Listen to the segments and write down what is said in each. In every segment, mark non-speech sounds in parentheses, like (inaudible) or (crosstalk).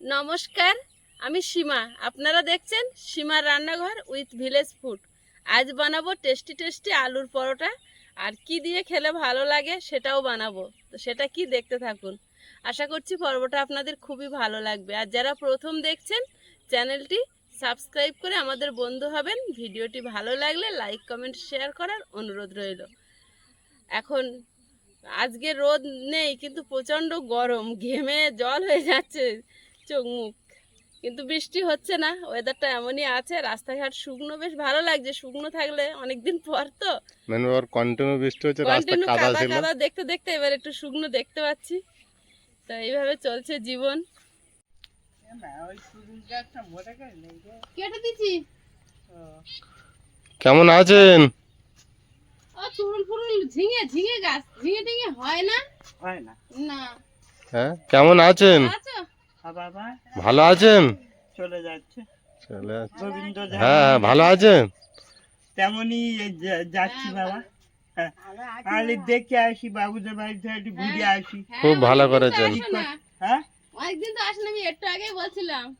নমস্কার, আমি সীমা। আপনারা দেখছেন সীমার রান্নাঘর উইথ ভিলেজ ফুড। আজ বানাবো টেস্টি টেস্টি আলুর পরোটা, আর কি দিয়ে খেলে ভালো লাগে সেটাও বানাবো। তো সেটা কি দেখতে থাকুন। আশা করছি পর্বটা আপনাদের খুবই ভালো লাগবে। আর যারা প্রথম দেখছেন, চ্যানেলটি সাবস্ক্রাইব করে আমাদের বন্ধু হবেন। ভিডিওটি ভালো লাগলে লাইক, কমেন্ট, শেয়ার করার অনুরোধ রইল। এখন আজকে রোদ নেই, কিন্তু প্রচণ্ড গরম। ঘেমে জল হয়ে যাচ্ছে। চোখ মুখ। কিন্তু বৃষ্টি হচ্ছে না ওয়েদারটা এমনই আছে রাস্তাঘাট শুকনো বেশ ভালো লাগছে শুকনো থাকলে অনেকদিন পর তো। মানে ওর কন্টিনিউ বৃষ্টি হচ্ছে রাস্তা কাদা ছিল। কাদা দেখতে দেখতে এবার একটু শুকনো দেখতে পাচ্ছি। তো এইভাবে চলছে জীবন। কেটে কেমন আছেন? ও চুরুল ফুরুল ঝিঙে ঝিঙে গাছ ঝিঙে টিঙে হয় না? হয় না। না। হ্যাঁ কেমন আছেন? আছো? বাবা? ভালো আছেন? চলে যাচ্ছে। চলে। গোবিন্দ হ্যাঁ হ্যাঁ, ভালো আছেন? তেমনই যা- যাচ্ছি বাবা। হ্যাঁ আরে দেখে আসি বাবুদের বাড়িতে একটু ঘুরে আসি হ্যাঁ, খুব ভালো করেছেন। হ্যাঁ? অনেকদিন তো আসেন আমি একটু আগেই বলছিলাম।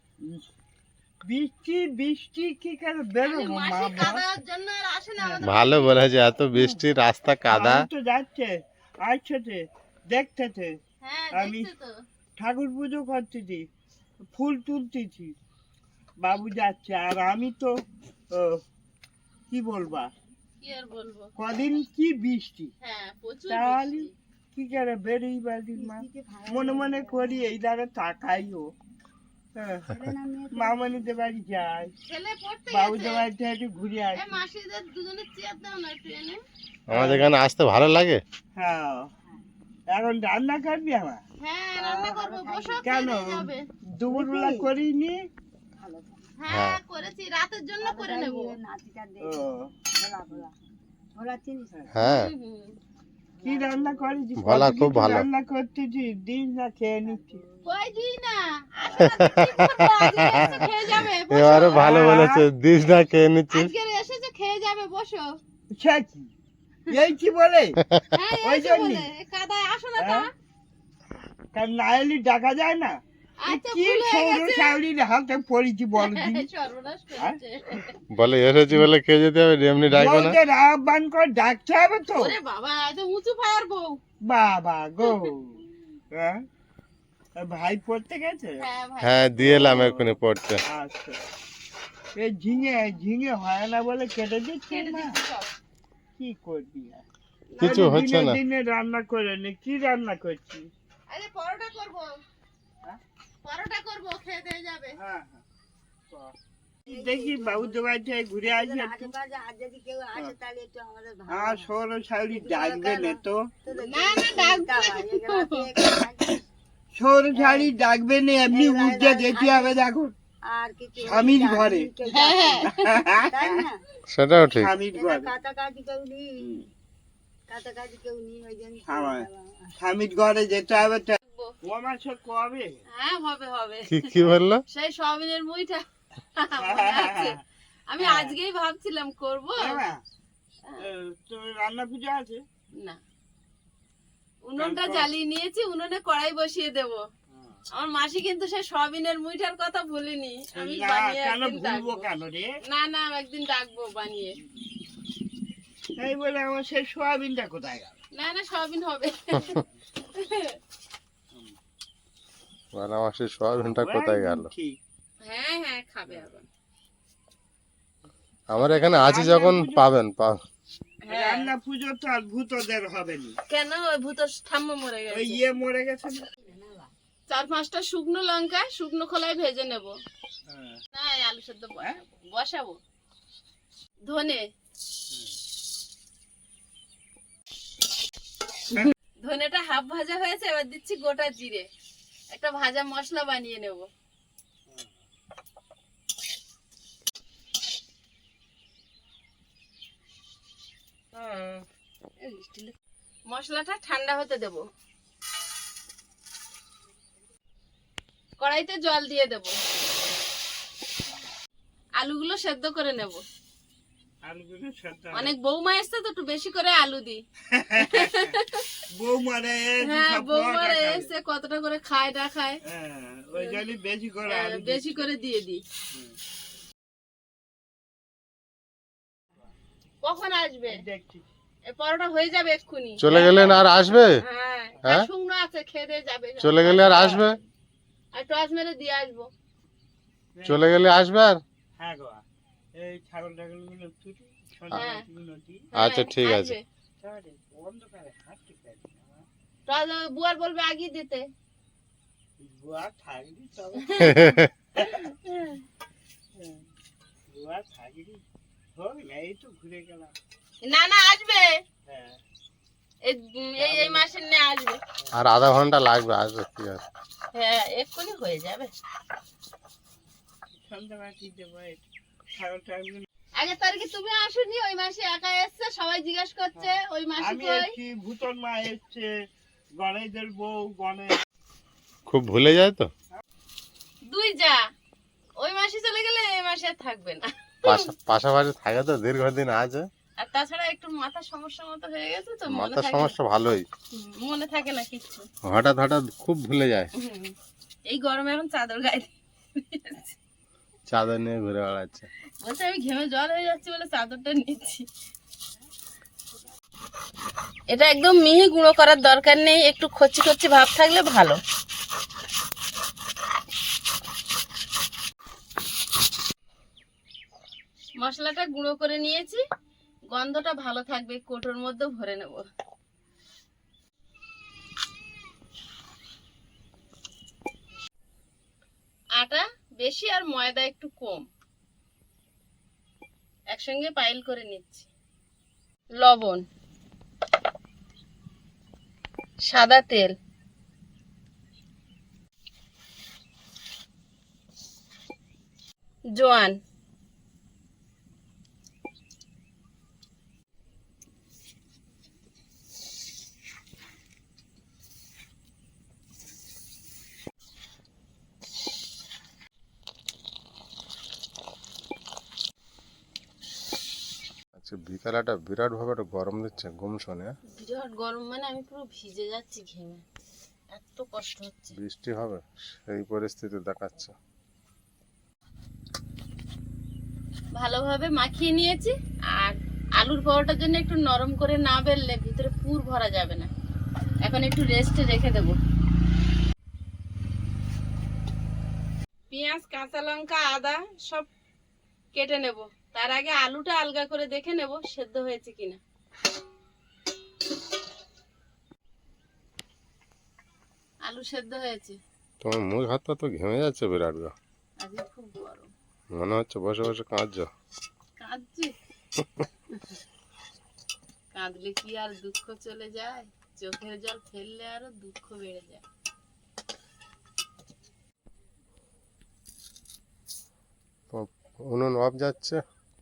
বৃষ্টি বৃষ্টি কি করে বেরোবো মা মাসি বল? কাদার জন্য আর আসে না আমাদের ভালো বলেছে এত বৃষ্টি রাস্তা কাদা। তো যাচ্ছে আসছে দেখতেছে। হ্যাঁ আমি- তো। ঠাকুর পুজো করতেছি ফুল তুলতেছি বাবু যাচ্ছে আর আমি তো ও, কি বলবা? বলব? কদিন কি বৃষ্টি? হ্যাঁ তাহলে কি করে বেরোই বাড়ি মা? মনে মনে করি এই দ্বারা তাকাইও হ্যাঁ, মামনিদের বাড়ি যাই। বাবুদের বাড়িতে একটু ঘুরে আসি। মাসিদের দুজনে চেয়ার দাও না একটু এনে আমাদের এখানে আসতে ভালো লাগে। হ্যাঁ। এখন রান্না করবি আমার হ্যাঁ রান্না করব। বসো কেন? দুপুরবেলা করিনি? হ্যাঁ করেছি। রাতের জন্য করে নেব। হ্যাঁ। কি রান্না করেছি ভোলা খুব ভালো। রান্না করতেছি দিন না খেয়ে নিচ্ছি। এবারে ভালো বলেছে দিস না খেয়ে নিচ্ছি খেয়ে যাবে। বসো। সে কি? এই কি বলে? (laughs) হ্যাঁ ওই জন্যে? কাদায় আসো না তো। হ্যাঁ? কারণ না এলে ডাকা যায় না। আচ্ছা হয়ে সৌর গেছে। সাউরির হাতে পড়েছি বল (laughs) দিন সর্বনাশ? করেছে। বলে এসেছি বলে খেয়ে যেতে হবে? এমনি ডাকবে না। আহ্বান করে ডাকতে হবে তো। বাবা এত উঁচু ফায়ার বউ। বাবা গো। (laughs) হ্যাঁ? ভাই পড়তে গেছে? হ্যাঁ ভাই। হ্যাঁ দিয়ে এলাম এক্ষুনি পড়তে। আচ্ছা। এই ঝিঙে ঝিঙে হয় না বলে কেটে দিচ্ছে না। কি করবি? আর? কিছু হচ্ছে না। দিনে রান্না করে নি কি রান্না করছি আরে পরোটা করব। হ্যাঁ? পরোটা করব খেয়ে দিয়ে যাবে। হ্যাঁ হ্যাঁ। দেখি বাবুদের বাড়িতে ঘুরে আসি একটু আমার সৌর শাড়ি ডাকবে না তো। না না ডাকবো সৌর শাড়ি ডাকবে না এমনি উঠে যেতে হবে দেখো। আর কিছু স্বামীর ঘরে। হ্যাঁ হ্যাঁ। তাই না? সেটাও ঠিক। স্বামীর ঘরে। কাটাকাটি কেউ নেই। কাটাকাটি কেউ নেই ওই জন্য আমার স্বামীর ঘরে যেতে হবে তো। ও আমার সে কবে? হ্যাঁ হবে হবে। কি কি বলল? সেই সয়াবিনের মুইটা (laughs) আছে। আমি আজকেই ভাবছিলাম করব। হ্যাঁ, এ, তোর রান্না পুজো আছে? না। উনুনটা জ্বালিয়ে নিয়েছি উনুনে কড়াই বসিয়ে দেব। আমার মাসি কিন্তু সেই সয়াবিনের মুইটার কথা ভুলিনি। আমি বানিয়ে কেন ভুলবো কেন রে? না না একদিন ডাকবো বানিয়ে। এই বলে আমার সেই সোয়াবিনটা কোথায় গেল? না না সয়াবিন হবে। বলে আমার সেই সোয়াবিনটা কোথায় গেল? হ্যাঁ হ্যাঁ খাবে আবার। আমার এখানে আছি যখন পাবেন পাবেন। হ্যাঁ। রান্না পুজো তো আর ভূতদের হবে না কেন? ওই ভূত ঠাম্মা মরে ওই গেছে। ইয়ে মরে গেছে না? চার পাঁচটা শুকনো লঙ্কা শুকনো খোলায় ভেজে নেব। হ্যাঁ। না আলু সেদ্ধ বসাবো বসাবো। ধনে। ধনেটা হাফ ভাজা হয়েছে এবার দিচ্ছি গোটা জিরে। একটা ভাজা মশলা বানিয়ে নেব। মশলাটা ঠান্ডা হতে দেব। কড়াইতে জল দিয়ে দেব। আলুগুলো সেদ্ধ করে নেব। অনেক বৌমা এসছে তো একটু বেশি করে আলু দি। বউ মানে হ্যাঁ বৌমারা এসছে কতটা করে খায় না খায়। হ্যাঁ ওই বেশি করে হ্যাঁ, বেশি করে দিয়ে দি। কখন আসবে? পরোটা হয়ে যাবে এক্ষুনি। চলে গেলেন আর আসবে? হ্যাঁ হ্যাঁ? শুকনো আছে খেয়ে যাবে। চলে গেলে আর আসবে? আর টস মেরে দিয়ে আসব। চলে গেলে আসবে আর? হ্যাঁ গো এই ছাগল টাগলগুলো তুলি হ্যাঁ। দিই আচ্ছা, হ্যাঁ, ঠিক আছে। টস বুয়ার বলবে আগিয়ে দিতে। বুয়া থাকবি তবে। হ্যাঁ। (laughs) বুয়া থাকবি। হোক না এই তো ঘুরে গেলাম। না না আসবে। হ্যাঁ। এই এই এই মাসের নে আসবে। আর আধা ঘণ্টা লাগবে আসবে ঠিক আছে। হ্যাঁ এক্ষুনি হয়ে যাবে। সন্ধ্যাবেলা কি দেবো এই ছাগল টাগল আগের তারিখে তুমি আসোনি ওই মাসে একা এসছে সবাই জিজ্ঞাসা করছে ওই মাসে আমি কই? ভূতন মা এসছে গণেশদের বউ গণেশ। খুব ভুলে যায় তো? দুই যা ওই মাসে চলে গেলে এই মাসে আর থাকবে না। পাশা- পাশাপাশি থাকে তো দীর্ঘদিন আছে। আর তাছাড়া একটু মাথার সমস্যা মতো হয়ে গেছে তো মাথার সমস্যা ভালোই। মনে থাকে না কিচ্ছু হঠাৎ হঠাৎ খুব ভুলে যায়। এই গরমে এখন চাদর গায়ে চাদর নিয়ে ঘুরে বেড়াচ্ছে। বলছে আমি ঘেমে জল হয়ে যাচ্ছি বলে চাদরটা নিচ্ছি। এটা একদম মিহি গুঁড়ো করার দরকার নেই একটু খচ্ছি খচ্ছি ভাব থাকলে ভালো। মশলাটা গুঁড়ো করে নিয়েছি। গন্ধটা ভালো থাকবে, কোটোর মধ্যে ভরে নেব। আটা বেশি আর ময়দা একটু কম। একসঙ্গে পাইল করে নিচ্ছি। লবণ, সাদা তেল, জোয়ান আচ্ছা বিকালটা বিরাট ভাবে একটা গরম দিচ্ছে ঘুম শোনে। বিরাট গরম মানে আমি পুরো ভিজে যাচ্ছি ঘেমে। এত কষ্ট হচ্ছে। বৃষ্টি হবে সেই পরিস্থিতি দেখাচ্ছে। ভালোভাবে মাখিয়ে নিয়েছি আর আলুর পরোটার জন্য একটু নরম করে না বেললে ভিতরে পুর ভরা যাবে না। এখন একটু রেস্টে রেখে দেব। পেঁয়াজ কাঁচা লঙ্কা আদা সব কেটে নেব। তার আগে আলুটা আলগা করে দেখে নেব সেদ্ধ হয়েছে কিনা। আলু সেদ্ধ হয়েছে। তোমার মুখ হাত পা তো ঘেমে যাচ্ছে বিরাট গো। আজকে খুব গরম। মনে হচ্ছে বসে বসে কাঁদছো। কাঁদছি? কাঁদলে কি আর দুঃখ চলে যায়? চোখের জল ফেললে আরও দুঃখ বেড়ে যায়। উনুন অফ যাচ্ছে।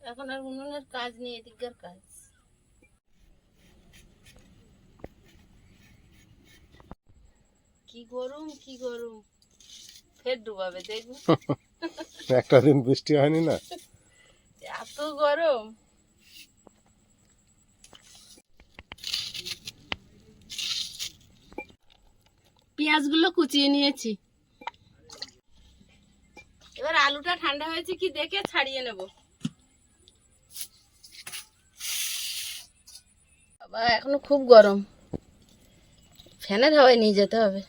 এখন আর উনুনের কাজ নেই এদিককার কাজ। কি গরম কি গরম। ফের ডুবাবে দেখব। (laughs) একটা দিন বৃষ্টি হয়নি না? এত গরম। পেঁয়াজগুলো কুচিয়ে নিয়েছি। এবার আলুটা ঠান্ডা হয়েছে কি দেখে ছাড়িয়ে নেব। বাবা এখনও খুব গরম। ফ্যানের হাওয়ায় নিয়ে যেতে হবে।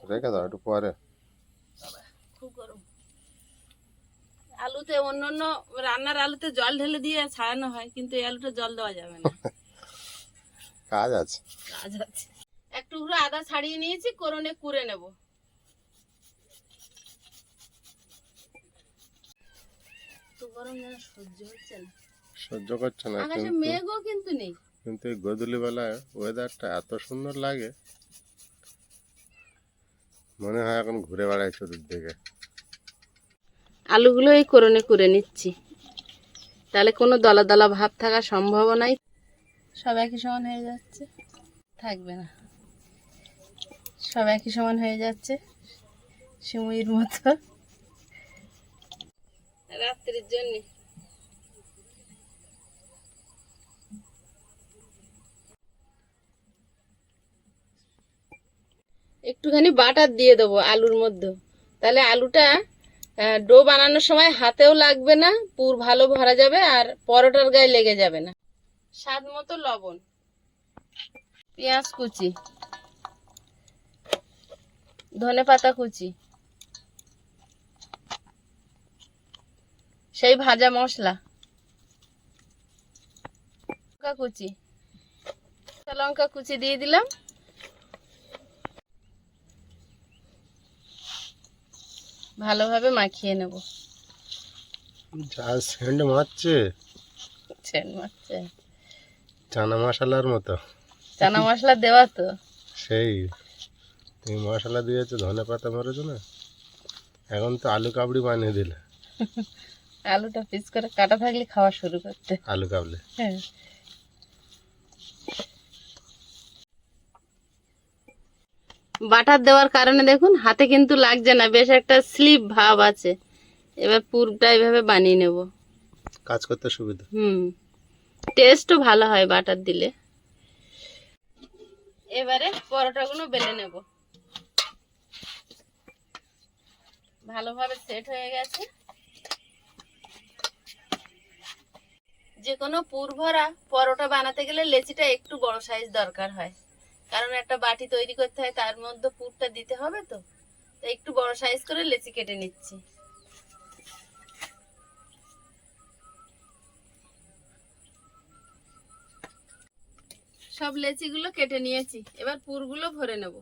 রেখে দাও একটু পরে। খুব গরম। আলুতে অন্য অন্য রান্নার আলুতে জল ঢেলে দিয়ে ছাড়ানো হয় কিন্তু এই আলুটা জল দেওয়া যাবে না। (laughs) কাজ আছে। কাজ আছে। এক টুকরো আদা ছাড়িয়ে নিয়েছি করনে কুড়ে নেব। গরম যেন সহ্য হচ্ছে না। সহ্য করছে না আকাশে কিন্তু মেঘও কিন্তু নেই। কিন্তু এই গধূলি বেলায় ওয়েদারটা এত সুন্দর লাগে মনে হয় এখন ঘুরে বেড়াই চতুর্দিকে আলুগুলো এই করনে কুড়ে নিচ্ছি। তাহলে কোনো দলা দলা ভাব থাকা থাকার সম্ভাবনাই সব একই সমান হয়ে যাচ্ছে? থাকবে না। সব একই সমান হয়ে যাচ্ছে? সিমুইর মতো। রাত্রির জন্য। একটুখানি বাটার দিয়ে দেবো আলুর মধ্যে। তাহলে আলুটা ডো বানানোর সময় হাতেও লাগবে না, পুর ভালো ভরা যাবে আর পরোটার গায়ে লেগে যাবে না। স্বাদ মতো লবণ। পেঁয়াজ কুচি। ধনে পাতা কুচি। সেই ভাজা মশলা। লঙ্কা কুচি। লঙ্কা কুচি দিয়ে দিলাম। ভালোভাবে মাখিয়ে নেব। যা মারছে মারছে চানা মশলার মতো। চানা মশলা দেওয়া তো। সেই। তুমি মশলা দিয়েছ ধনে পাতা মেরেছো না? এখন তো আলু কাবড়ি বানিয়ে দিলে। (laughs) আলুটা পিস করে কাটা থাকলে খাওয়া শুরু করতে। আলু কাবলি। হ্যাঁ। বাটার দেওয়ার কারণে দেখুন হাতে কিন্তু লাগছে না বেশ একটা স্লিপ ভাব আছে। এবার পুরটা এইভাবে বানিয়ে নেব। কাজ করতে সুবিধা। হুম। টেস্টও ভালো হয় বাটার দিলে। এবারে পরোটাগুলো বেলে নেব। ভালোভাবে সেট হয়ে গেছে। যে কোনো পুর ভরা পরোটা বানাতে গেলে লেচিটা একটু বড় সাইজ দরকার হয়। কারণ একটা বাটি তৈরি করতে হয়, তার মধ্যে পুরটা দিতে হবে তো। তো একটু বড় সাইজ করে লেচি কেটে নিচ্ছি। সব লেচিগুলো কেটে নিয়েছি। এবার পুরগুলো ভরে নেব।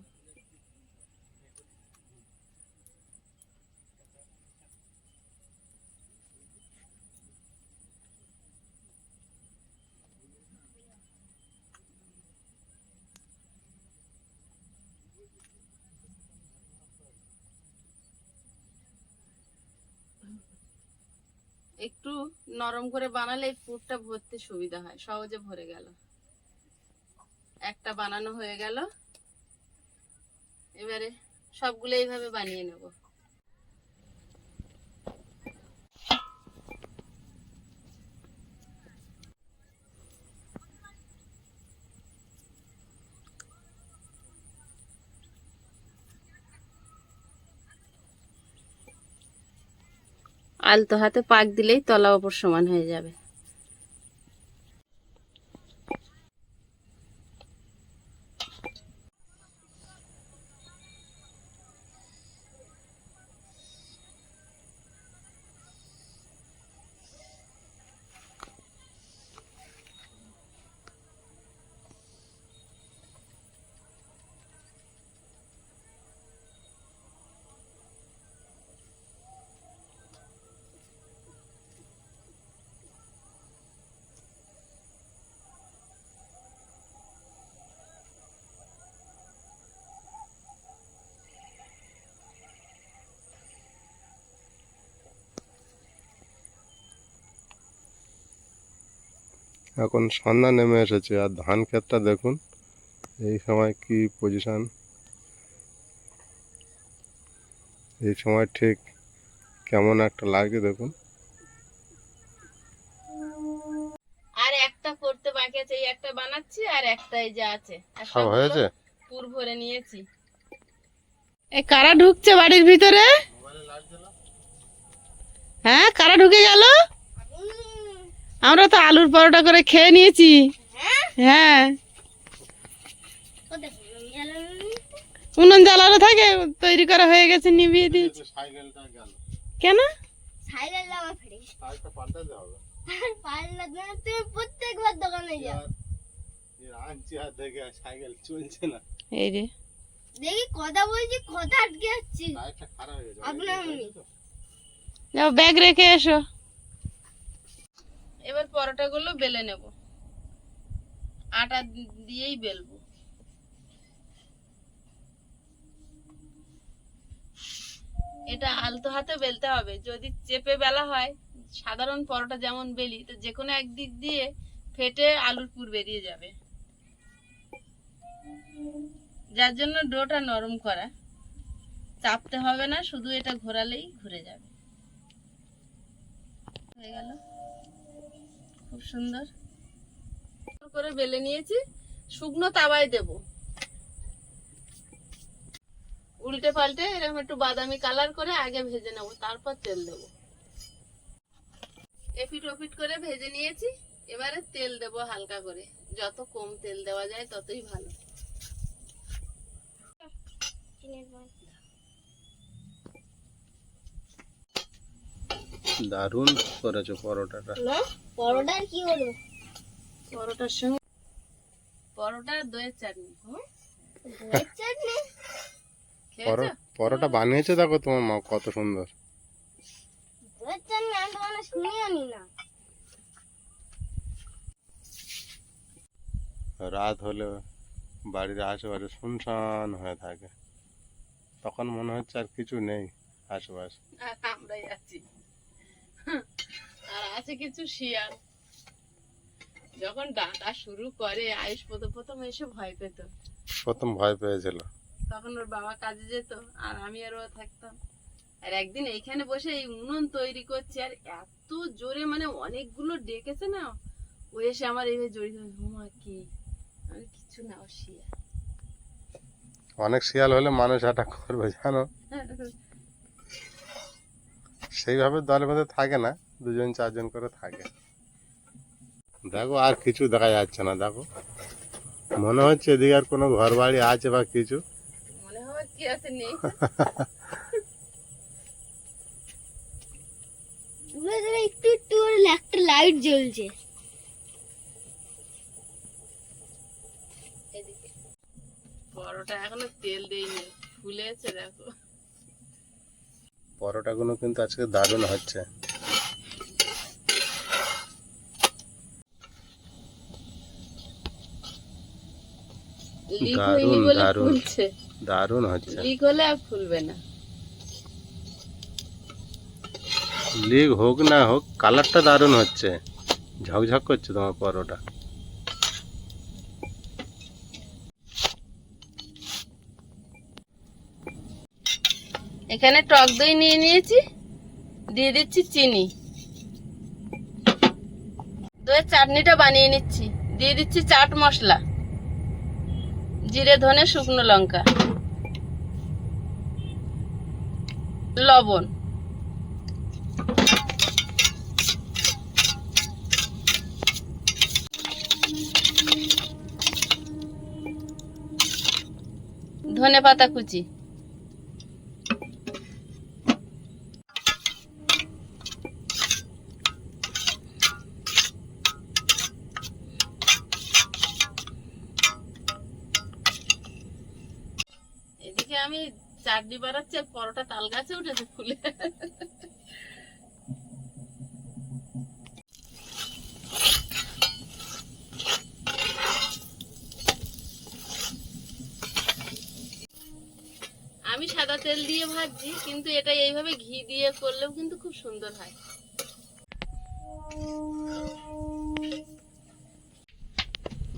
একটু নরম করে বানালে পুরটা ভরতে সুবিধা হয়, সহজে ভরে গেল। একটা বানানো হয়ে গেল। এবারে সবগুলো এইভাবে বানিয়ে নেব। আলতো হাতে পাক দিলেই তলা ওপর সমান হয়ে যাবে। এখন সন্ধ্যা নেমে এসেছে। আর ধান ক্ষেতটা দেখুন এই সময় কি পজিশন এই সময় ঠিক কেমন একটা লাগছে দেখুন। আর একটা করতে বাকি আছে এই একটা বানাচ্ছি আর একটা এই যে আছে। সব হয়েছে? পুর ভরে নিয়েছি। এ কারা ঢুকছে বাড়ির ভিতরে? হ্যাঁ কারা ঢুকে গেল? আমরা তো আলুর পরোটা করে খেয়ে নিয়েছি। হ্যাঁ? উনুন জ্বালানো থাকে তৈরি করা হয়ে গেছে নিভিয়ে দিয়েছি। সাইকেলটা কেন? সাইকেল আমার ফ্রি সাইকেলটা পাল্টাতে হবে। আর পারলে না তুমি প্রত্যেকবার দোকানে যাও। আনছি সাইকেল চলছে না। এই রে। দেখি কথা বলছি কথা আটকে যাচ্ছি। হয়ে ব্যাগ রেখে এসো। এবার পরোটাগুলো বেলে নেব। আটা দিয়েই বেলবো। এটা আলতো হাতে বেলতে হবে। যদি চেপে বেলা হয়, সাধারণ পরোটা যেমন বেলি, তো যে কোনো একদিক দিয়ে ফেটে আলুর পুর বেরিয়ে যাবে। যার জন্য ডোটা নরম করা। চাপতে হবে না, শুধু এটা ঘোরালেই ঘুরে যাবে। হয়ে গেল। খুব সুন্দর। করে বেলে নিয়েছি, শুকনো তাওয়ায় দেব। উল্টে পাল্টে এরকম একটু বাদামি কালার করে আগে ভেজে নেব, তারপর তেল দেব। এপিট ওপিট করে ভেজে নিয়েছি, এবারে তেল দেব হালকা করে। যত কম তেল দেওয়া যায় ততই ভালো। দারুণ করেছ পরোটাটা। পরোটার কি হলো? পরোটার সঙ্গে পরোটা দইয়ের চাটনি। দইয়ের চাটনি? পরোটা বানিয়েছে দেখো তোমার মা কত সুন্দর। দইয়ের চাটনি আমি তো মানে শুনিও নি। না রাত হলে বাড়ির আশেপাশে শুনশান হয়ে থাকে। তখন মনে হচ্ছে আর কিছু নেই আশেপাশে। আমরাই আছি। আর আছে কিছু শিয়াল। যখন ডাকা শুরু করে আয়ুষ প্রথম প্রথম এসে ভয় পেত। প্রথম ভয় পেয়েছিল। তখন ওর বাবা কাজে যেত আর আমি আর ও থাকতাম। আর একদিন এইখানে বসে এই উনুন তৈরি করছে আর এত জোরে মানে অনেকগুলো ডেকেছে না ও এসে আমার এইভাবে জড়িয়ে ধরে, হুমা কি? আমি কিছু না ও শিয়াল। অনেক শিয়াল হলে মানুষ এটা করবে জানো? (laughs) সেইভাবে দলের মধ্যে থাকে না। দুজন চারজন করে থাকে। দেখো আর কিছু দেখা যাচ্ছে না দেখো। মনে হচ্ছে এদিকে আর কোনো ঘর বাড়ি আছে বা কিছু? কি আছে নেই। দূরে দূরে একটু একটু একটা লাইট জ্বলছে। পরোটা এখনও তেল দেইনি ফুলেছে দেখো। পরোটাগুলো কিন্তু আজকে দারুণ হচ্ছে। দারুণ, দারুণ। দারুণ হচ্ছে লিক হলে আর ফুলবে না। লিগ হোক না হোক কালারটা দারুণ হচ্ছে। ঝকঝক করছে তোমার পরোটা। এখানে টক দই নিয়ে নিয়েছি দিয়ে দিচ্ছি চিনি। দইয়ের চাটনিটা বানিয়ে নিচ্ছি দিয়ে দিচ্ছি চাট মশলা। জিরে ধনে শুকনো লঙ্কা। লবণ। ধনে পাতা কুচি। আমি চাটনি বানাচ্ছি আর পরোটা তাল গাছে উঠেছে ফুলে। আমি সাদা তেল দিয়ে ভাজছি, কিন্তু এটা এইভাবে ঘি দিয়ে করলেও কিন্তু খুব সুন্দর হয়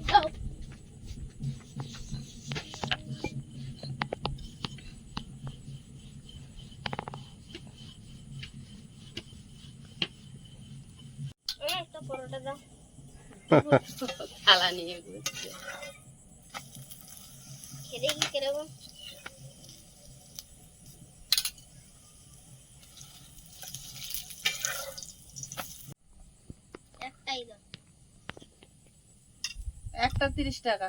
দাও এই একটা পরোটা দাও। (laughs) থালা নিয়ে ঘুরছে। খেতে কি কীরকম? একটাই দাও। একটা তিরিশ টাকা।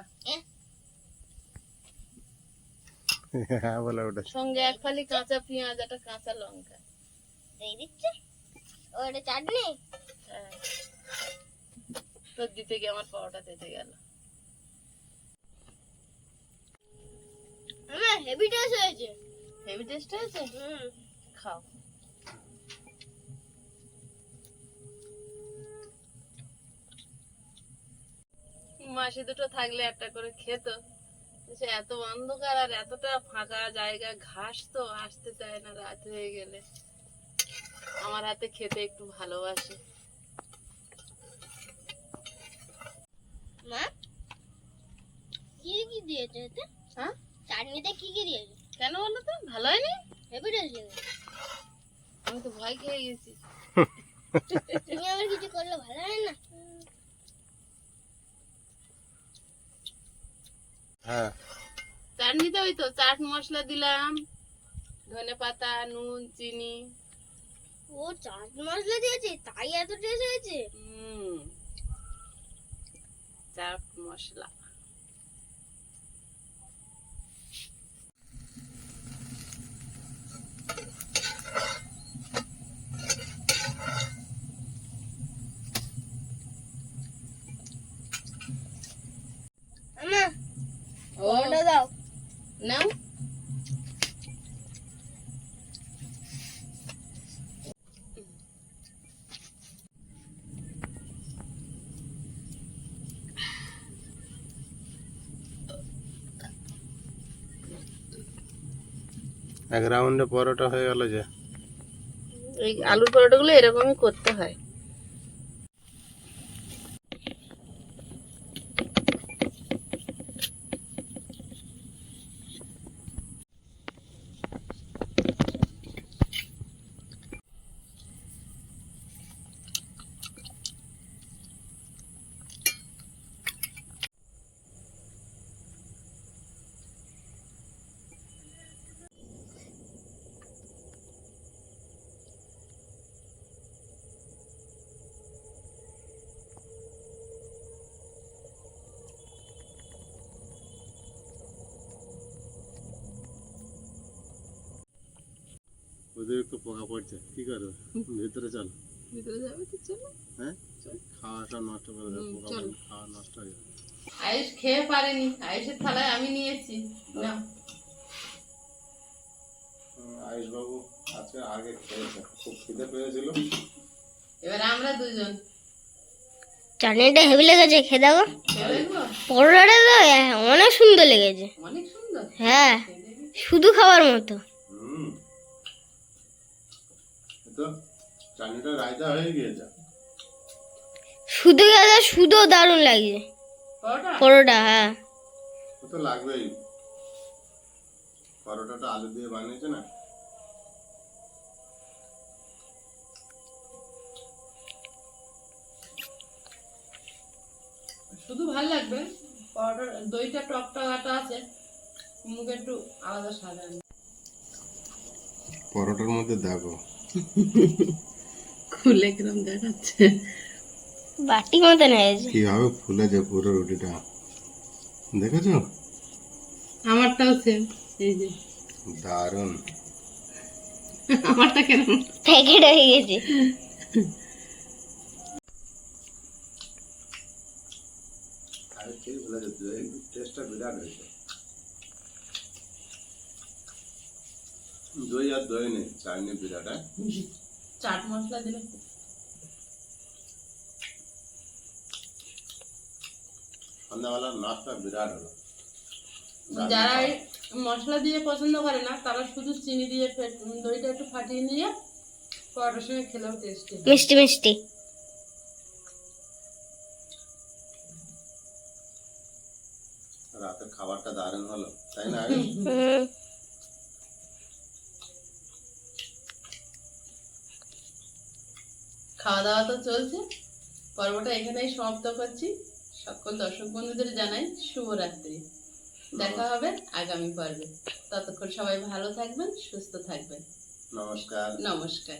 হ্যাঁ বলে ওটা। সঙ্গে এক ফালি কাঁচা পেঁয়াজ একটা কাঁচা লঙ্কা। দিয়ে দিচ্ছে। ও এটা চাটনি? তোর দিতে গিয়ে আমার পাওয়াটা দিতে গেল। আমার হেভি টেস্ট হয়েছে। হেভি টেস্ট হয়েছে? হুম। খাও। মাসে দুটো থাকলে একটা করে খেত। সে এত অন্ধকার আর এতটা ফাঁকা জায়গা ঘাস তো আসতে চায় না রাত হয়ে গেলে। আমার হাতে খেতে একটু ভালোবাসে। মা? কি কি দিয়েছে এতে? হ্যাঁ? চাটনিতে কি কি দিয়েছে? কেন বলো তো? ভালো হয়নি? হেভি টেস্ট লেগেছে আমি তো ভয় খেয়ে গেছি। তুমি আবার কিছু করলে ভালো হয় না? হ্যাঁ। চাটনিতে ওই তো চাট মশলা দিলাম ধনে পাতা নুন চিনি। ও চাট মশলা দিয়েছে তাই এত টেস্ট হয়েছে? হুম। চাট মশলা। এক রাউন্ডে পরোটা হয়ে গেল যে। এই আলুর পরোটাগুলো এরকমই করতে হয়। পড়ছে কি করবে? ভিতরে চল। ভিতরে যাবে তো চলো। হ্যাঁ? খাওয়াটা নষ্ট করে দেবে হুম, পোকা চলো। পড়লে খাওয়া নষ্ট হয়ে যাবে। আয়ুষ খেয়ে পারেনি আয়ুষের থালায় আমি নিয়েছি। না। আয়ুষ বাবু আজকে আগে খেয়েছে খুব খিদে পেয়েছিল। এবার আমরা দুজন। চাটনিটা হেভি লেগেছে খেয়ে দেখো। পরোটাটা তো অনেক সুন্দর লেগেছে। অনেক সুন্দর? হ্যাঁ। শুধু খাওয়ার মতো হুম এই তো চাটনিটা রায়তা হয়ে গিয়েছে। শুধু খেতে শুধু দারুণ লাগছে পরোটা? পরোটা হ্যাঁ। ও তো লাগবেই। পরোটাটা আলু দিয়ে বানিয়েছে না? শুধু ভালো লাগবে। পরোটা দইটা টক টকাটা আছে। মুখে একটু আলাদা আনবে। পরোটার মধ্যে দেখো। খুলে কিরম দেখাচ্ছে? বাটি মতন হয়েছে কীভাবে ফুলেছে পুরো রুটিটা? দেখেছ? আমারটাও সেম এই যে। দারুণ। আমারটা কেরম প্যাকেট হয়ে গেছে। টেস্টটা বিরাট হয়েছে। দই আর দই নেই চাটনি বিরাট হ্যাঁ? চাট মশলা দিলে? সন্ধ্যাবেলার নাচটা বিরাট হলো। যারা মশলা দিয়ে পছন্দ করে না তারা শুধু চিনি দিয়ে দইটা একটু ফাটিয়ে নিয়ে পরোটার সঙ্গে খেলেও টেস্টি মিষ্টি মিষ্টি। রাতের খাবারটা দারুণ হলো তাই না (laughs) আয়ুষ? হুম খাওয়া দাওয়া তো চলছে। পর্বটা এখানেই সমাপ্ত করছি। সকল দর্শক বন্ধুদের জানাই শুভরাত্রি। দেখা হবে আগামী পর্বে। ততক্ষণ সবাই ভালো থাকবেন সুস্থ থাকবেন। নমস্কার। নমস্কার।